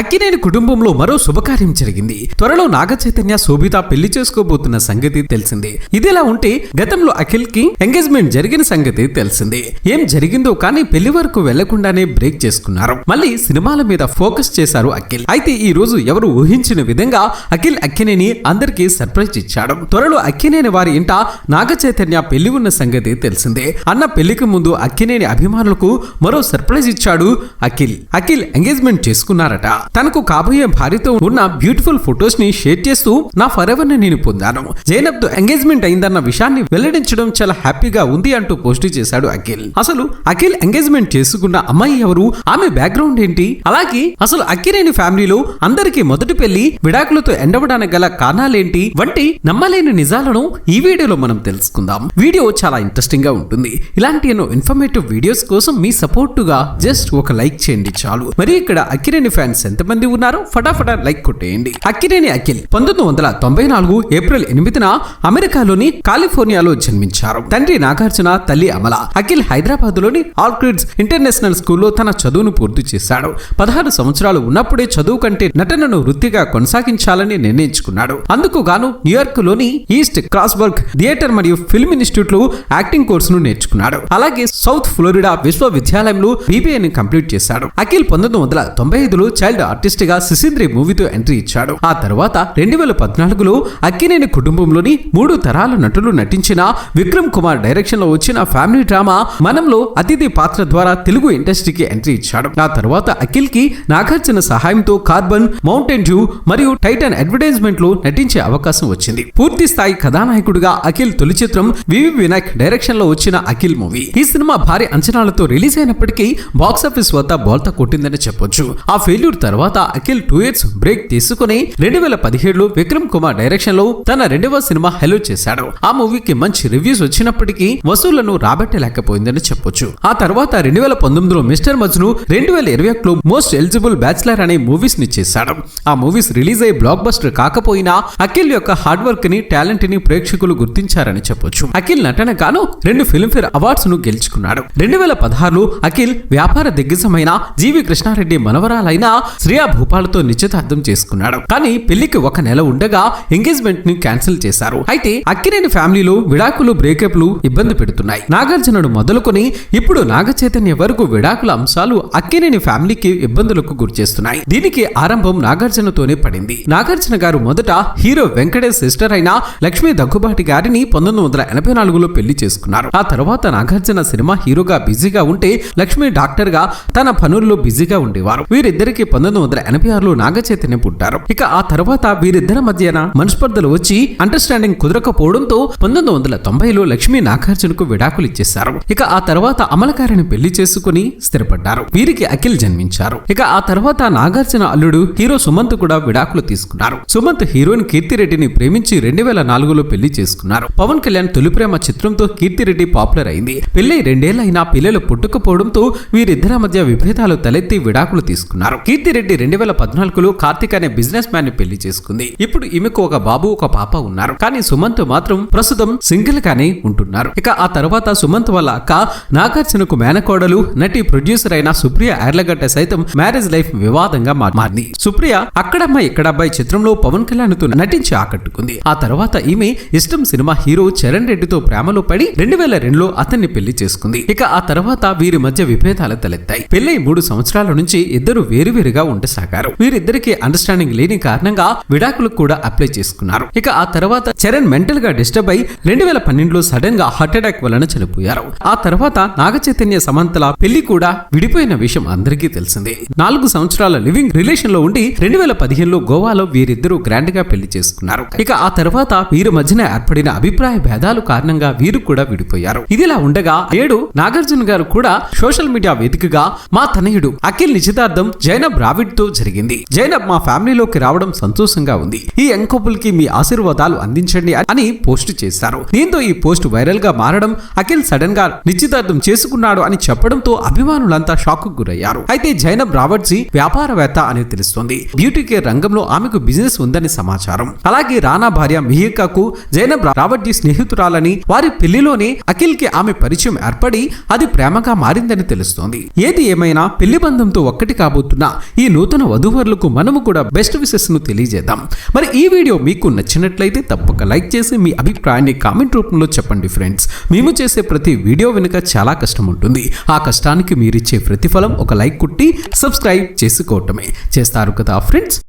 అక్కినేని కుటుంబంలో మరో శుభకార్యం జరిగింది. త్వరలో నాగ చైతన్య శోభిత పెళ్ళి చేసుకోబోతున్న సంగతి తెలిసిందే. ఇదిలా ఉంటే గతంలో అఖిల్కి ఎంగేజ్మెంట్ జరిగిన సంగతి తెలిసిందే. ఏం జరిగిందో కానీ పెళ్ళి వరకు వెళ్ళకుండానే బ్రేక్ చేసుకున్నారు. మళ్ళీ సినిమాల మీద ఫోకస్ చేశారు అఖిల్. అయితే ఈ రోజు ఎవరు ఊహించిన విధంగా అఖిల్ అక్కినేని అందరికీ సర్ప్రైజ్ ఇచ్చాడు. త్వరలో అక్కినేని వారి ఇంట నాగ చైతన్య పెళ్ళి ఉన్న సంగతి తెలిసిందే. అన్న పెళ్ళికి ముందు అక్కినేని అభిమానులకు మరో సర్ప్రైజ్ ఇచ్చాడు అఖిల్. అఖిల్ ఎంగేజ్మెంట్ చేసుకున్నారట. తనకు కాబోయే భార్యతో ఉన్న బ్యూటిఫుల్ ఫొటోస్ని షేర్ చేస్తూ నా ఫరెవర్ని నేను పొందాను. జైనబ్తో ఎంగేజ్మెంట్ అయిందన్న విషయాన్ని వెల్లడించడం చాలా హ్యాపీగా ఉంది అంటూ పోస్ట్ చేశాడు అఖిల్. అసలు అఖిల్ ఎంగేజ్మెంట్ చేసుకున్న అమ్మాయి ఎవరు? ఆమె బ్యాక్గ్రౌండ్ ఏంటి? అలాగే అసలు అక్కిరేని ఫ్యామిలీలో అందరికీ మొదటి పెళ్ళి విడాకులతో ఎండవడానికి గల కారణాలేంటి? వంటి నమ్మలేని నిజాలను ఈ వీడియోలో మనం తెలుసుకుందాం. వీడియో చాలా ఇంట్రెస్టింగ్గా ఉంటుంది. ఇలాంటి ఎన్నో ఇన్ఫర్మేటివ్ వీడియోస్ కోసం మీ సపోర్టుగా జస్ట్ ఒక లైక్ చేయండి చాలు. మరి ఇక్కడ అక్కిరేని ఫ్యాన్స్ ఎంతమంది ఉన్నారో? ఫటాఫటా లైక్ కొట్టేయండి. అక్కినేని అఖిల్ పంతొమ్మిది వందల తొంభై నాలుగు ఏప్రిల్ ఎనిమిదిన అమెరికాలోని కాలిఫోర్నియాలో జన్మించారు. తండ్రి నాగార్జున తల్లి అమల. అఖిల్ హైదరాబాద్లోని ఆల్క్రిడ్స్ ఇంటర్నేషనల్ స్కూల్లో తన చదువును పూర్తి చేశాడు. పదహారు సంవత్సరాలు ఉన్నప్పుడే చదువు కంటే నటనను వృత్తిగా కొనసాగించాలని నిర్ణయించుకున్నాడు. అందుకు గాను న్యూయార్క్లోని ఈస్ట్ క్రాస్బర్గ్ థియేటర్ మరియు ఫిల్మ్ ఇన్స్టిట్యూట్లో యాక్టింగ్ కోర్సును నేర్చుకున్నాడు. అలాగే సౌత్ ఫ్లోరిడా విశ్వవిద్యాలయంలో బీబీఏని కంప్లీట్ చేశాడు. అఖిల్ పంతొమ్మిది వందల తొంభై ఐదులో చైల్డ్ ఆర్టిస్ట్గా సిసింద్రి మూవీతో ఎంట్రీ ఇచ్చాడు. ఆ తర్వాత రెండు వేల పద్నాలుగులో అక్కినేని కుటుంబంలోని మూడు తరాల నటులు నటించిన విక్రమ్ కుమార్ డైరెక్షన్లో వచ్చిన ఫ్యామిలీ డ్రామా మనంలో అతిథి పాత్ర ద్వారా తెలుగు ఇండస్ట్రీకి ఎంట్రీ ఇచ్చాడు. ఆ తర్వాత అఖిల్కి నాగార్జున సహాయంతో కార్బన్ మౌంటైన్ డ్యూ మరియు టైటన్ అడ్వర్టైజ్మెంట్లో నటించే అవకాశం వచ్చింది. పూర్తి స్థాయి కథానాయకుడిగా అఖిల్ తొలి చిత్రం వివి వినాయక్ డైరెక్షన్లో వచ్చిన అఖిల్ మూవీ. ఈ సినిమా భారీ అంచనాలతో రిలీజ్ అయినప్పటికీ బాక్సాఫీస్ వద్ద బోల్తా కొట్టిందని చెప్పొచ్చు. ఆ ఫెయిల్యూర్ తర్వాత అఖిల్ టూ ఇయర్స్ బ్రేక్ తీసుకుని రెండు వేల పదిహేడులో విక్రమ్ కుమార్ డైరెక్షన్లో తన రెండవ సినిమా హెలో చేశాడు. ఆ మూవీకి మంచి రివ్యూస్ వచ్చినప్పటికీ వసూళ్ళను రాబట్టలేకపోయిందని చెప్పొచ్చు. ఆ తర్వాత రెండు వేల పంతొమ్మిదిలో మిస్టర్ మజ్ను రెండు వేల ఇరవై ఒకటిలో మోస్ట్ ఎలిజిబుల్ బ్యాచ్లర్ అనే మూవీస్ని చేశాడు. ఆ మూవీస్ రిలీజ్ అయ్యి బ్లాక్ బస్టర్ కాకపోయినా అఖిల్ యొక్క హార్డ్ వర్క్ని టాలెంట్ని ప్రేక్షకులు గుర్తించారని చెప్పొచ్చు. అఖిల్ నటన గాను రెండు ఫిల్మ్ఫేర్ అవార్డ్స్ను గెలుచుకున్నాడు. రెండు వేల పదహారులో అఖిల్ వ్యాపార దిగ్గజమైన జీవి కృష్ణారెడ్డి మనవరాలైన శ్రియా భూపాలతో నిశ్చితార్థం చేసుకున్నాడు. కానీ పెళ్ళికి ఒక నెల ఉండగా ఎంగేజ్మెంట్ని క్యాన్సిల్ చేశారు. అయితే అక్కినేని ఫ్యామిలీలో విడాకులు బ్రేకప్లు ఇబ్బంది పెడుతున్నాయి. నాగార్జునుడు మొదలుకొని ఇప్పుడు నాగ చైతన్య వరకు విడాకుల అంశాలు అక్కినేని ఫ్యామిలీకి ఇబ్బందులకు గురిచేస్తున్నాయి దీనికి ఆరంభం నాగార్జునతోనే పడింది. నాగార్జున గారు మొదట హీరో వెంకటేష్ సిస్టర్ అయిన లక్ష్మీ దగ్గుబాటి గారిని పంతొమ్మిది వందల ఎనభై నాలుగులో పెళ్ళి చేసుకున్నారు. ఆ తర్వాత నాగార్జున సినిమా హీరోగా బిజీగా ఉంటే లక్ష్మి డాక్టర్గా తన పనుల్లో బిజీగా ఉండేవారు. వీరిద్దరికి పంతొమ్మిది వందల ఎనభై ఆరులో నాగచైతన్య పుట్టారు. ఇక ఆ తర్వాత వీరిద్దరి మధ్యన మనస్పర్ధలు వచ్చి అండర్స్టాండింగ్ కుదరకపోవడంతో పంతొమ్మిది వందల తొంభైలో లక్ష్మీ నాగార్జునకు విడాకులు ఇచ్చేశారు. ఇక ఆ తర్వాత అమలకారిని పెళ్ళి చేసుకుని స్థిరపడ్డారు. వీరికి అఖిల్ జన్మించారు. ఇక ఆ తర్వాత నాగార్జున అల్లుడు హీరో సుమంత్ కూడా విడాకులు తీసుకున్నారు. సుమంత్ హీరోయిన్ కీర్తిరెడ్డిని ప్రేమించి రెండు వేల నాలుగులో పెళ్ళి చేసుకున్నారు. పవన్ కళ్యాణ్ తొలి ప్రేమ చిత్రంతో కీర్తిరెడ్డి పాపులర్ అయింది. పెళ్ళి రెండేళ్ళైనా పిల్లలు పుట్టుకపోవడంతో వీరిద్దరి మధ్య విభేదాలు తలెత్తి విడాకులు తీసుకున్నారు. కీర్తిరెడ్డి రెండు వేల పద్నాలుగులో కార్తిక్ అనే బిజినెస్ మ్యాన్ని పెళ్ళి చేసుకుంది. ఇప్పుడు ఈమెకు ఒక బాబు ఒక పాప ఉన్నారు. కానీ సుమంత్ మాత్రం ప్రస్తుతం సింగిల్ గానే ఉంటున్నారు. ఇక ఆ తర్వాత సుమంత్ వాళ్ళ అక్క నాగార్జునకు మేనకోడలు నటి ప్రొడ్యూసర్ అయిన సుప్రియ ఎర్లగడ్డ సైతం మ్యారేజ్ లైఫ్ వివాదంగా మారింది. సుప్రియ అక్కడమ్మాయి ఇక్కడబ్బాయి చిత్రంలో పవన్ కళ్యాణ్తో నటించి ఆకట్టుకుంది. ఆ తర్వాత ఈమె ఇష్టం సినిమా హీరో చరణ్ రెడ్డితో ప్రేమలో పడి రెండు వేల రెండులో అతన్ని పెళ్ళి చేసుకుంది. ఇక ఆ తర్వాత వీరి మధ్య విభేదాలు తలెత్తాయి. పెళ్ళి మూడు సంవత్సరాల నుంచి ఇద్దరు వేరువేరుగా ఉండసాగారు వీరిద్దరికి అండర్స్టాండింగ్ లేని కారణంగా విడాకులకు కూడా అప్లై చేసుకున్నారు. ఇక ఆ తర్వాత చరణ్ మెంటల్గా డిస్టర్బ్ అయి రెండు వేల పన్నెండులో సడన్గా హార్ట్ అటాక్ వలన చనిపోయారు. ఆ తర్వాత నాగ చైతన్య సమంతల పెళ్ళి కూడా విడిపోయిన విషయం అందరికీ తెలిసిందే. నాలుగు సంవత్సరాల లివింగ్ రిలేషన్లో ఉండి రెండు వేల పదిహేనులో గోవాలో వీరిద్దరూ గ్రాండ్గా పెళ్ళి చేసుకున్నారు. ఇక ఆ తర్వాత వీరి మధ్యన ఏర్పడిన అభిప్రాయ భేదాలు కారణంగా వీరు కూడా విడిపోయారు. ఇదిలా ఉండగా ఏడు నాగార్జున గారు కూడా సోషల్ మీడియా వేదికగా మా తనయుడు అఖిల్ నిశ్చితార్థం జైనబ్ రావిడ్ తో జరిగింది. జైనబ్ మా ఫ్యామిలీలోకి రావడం సంతోషంగా ఉంది. ఈ యంగ్ కపుల్కి మీ ఆశీర్వాదాలు అందించండి అని పోస్ట్ చేశారు. దీంతో ఈ పోస్ట్ వైరల్గా మారడం అఖిల్ సడన్గా నిశ్చితార్థం చేసుకున్నాడు అని చెప్పడంతో అభిమానులంతా షాక్ గురయ్యారు. అయితే జైనబ్ రావడ్జీ వ్యాపారవేత్త అని తెలుస్తోంది. బ్యూటీ కేర్ రంగంలో ఆమెకు బిజినెస్ ఉందని సమాచారం. అలాగే రానా భార్య మిహికాకు జైనబ్ రావడ్జీ స్నేహితురాలని వారి పెళ్ళిలోనే అఖిల్కి ఆమె పరిచయం ఏర్పడి అది ప్రేమగా మారిందని తెలుస్తోంది. ఏది ఏమైనా పెళ్ళి బంధంతో ఒక్కటి కాబోతున్న ఈ ఈ నూతన వధూవరులకు మనము కూడా బెస్ట్ విషెస్ను తెలియజేద్దాం. మరి ఈ వీడియో మీకు నచ్చినట్లయితే తప్పక లైక్ చేసి మీ అభిప్రాయాన్ని కామెంట్ రూపంలో చెప్పండి ఫ్రెండ్స్. మేము చేసే ప్రతి వీడియో వెనుక చాలా కష్టం ఉంటుంది. ఆ కష్టానికి మీరిచ్చే ప్రతిఫలం ఒక లైక్ కుట్టి సబ్స్క్రైబ్ చేసుకోవటమే. చేస్తారు కదా ఫ్రెండ్స్?